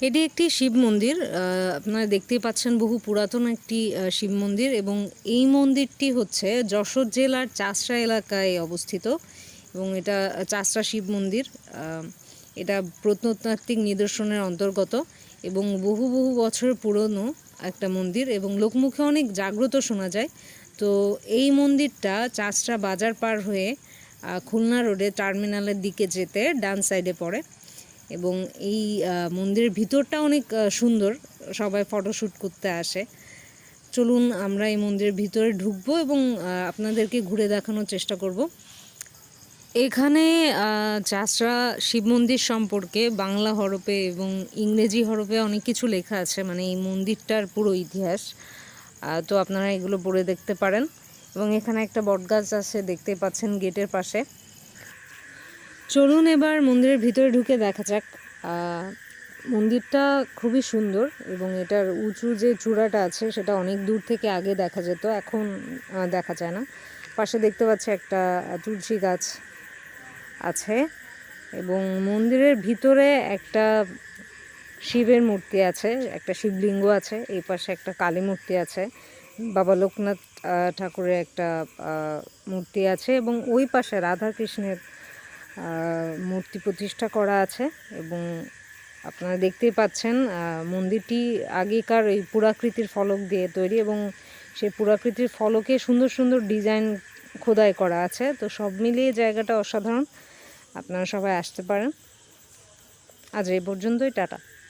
এটি একটি শিব মন্দির আপনারা দেখতেই পাচ্ছেন বহু পুরাতন একটি শিব মন্দির এবং এই মন্দিরটি হচ্ছে যশোর জেলার চাষড়া এলাকায় অবস্থিত এবং এটা চাষড়া শিব মন্দির এটা প্রত্নতাত্ত্বিক নিদর্শনের অন্তর্গত এবং বহু বহু বছর পুরনো একটা মন্দির এবং লোকমুখে অনেক জাগ্রত শোনা যায়। তো এই মন্দিরটা চাষড়া বাজার পার হয়ে খুলনা রোডে টার্মিনালের দিকে যেতে ডান সাইডে পড়ে। এবং এই মন্দিরের ভিতরটা অনেক সুন্দর। সবাই ফটোশ্যুট করতে আসে। চলুন আমরা এই মন্দিরের ভিতরে ঢুকবো এবং আপনাদেরকে ঘুরে দেখানোর চেষ্টা করব। এখানে চাষড়া শিব মন্দির সম্পর্কে বাংলা হরপে এবং ইংরেজি হরপে অনেক কিছু লেখা আছে। মানে এই মন্দিরটার পুরো ইতিহাস। তো আপনারা এগুলো পড়ে দেখতে পারেন। এবং এখানে একটা বটগাছ আছে দেখতে পাচ্ছেন গেটের পাশে। চলুন এবার মন্দিরের ভিতরে ঢুকে দেখা যাক। মন্দিরটা খুবই সুন্দর এবং এটার উঁচু যে চূড়াটা আছে সেটা অনেক দূর থেকে আগে দেখা যেত এখন দেখা যায় না। পাশে দেখতে পাচ্ছি একটা তুলসী গাছ আছে এবং মন্দিরের ভিতরে একটা শিবের মূর্তি আছে একটা শিবলিঙ্গ আছে এই পাশে একটা কালী মূর্তি আছে বাবা লোকনাথ ঠাকুরের একটা মূর্তি আছে এবং ওই পাশে রাধা কৃষ্ণের আহ, মূর্তি প্রতিষ্ঠা করা আছে এবং আপনারা দেখতেই পাচ্ছেন মন্দিরটি আগেকার এই পুরাকৃতির ফলক দিয়ে তৈরি এবং সেই পুরাকৃতির ফলকে সুন্দর সুন্দর ডিজাইন খোদাই করা আছে। তো সব মিলিয়ে জায়গাটা অসাধারণ। আপনারা সবাই আসতে পারেন। আজ এই পর্যন্তই, টাটা।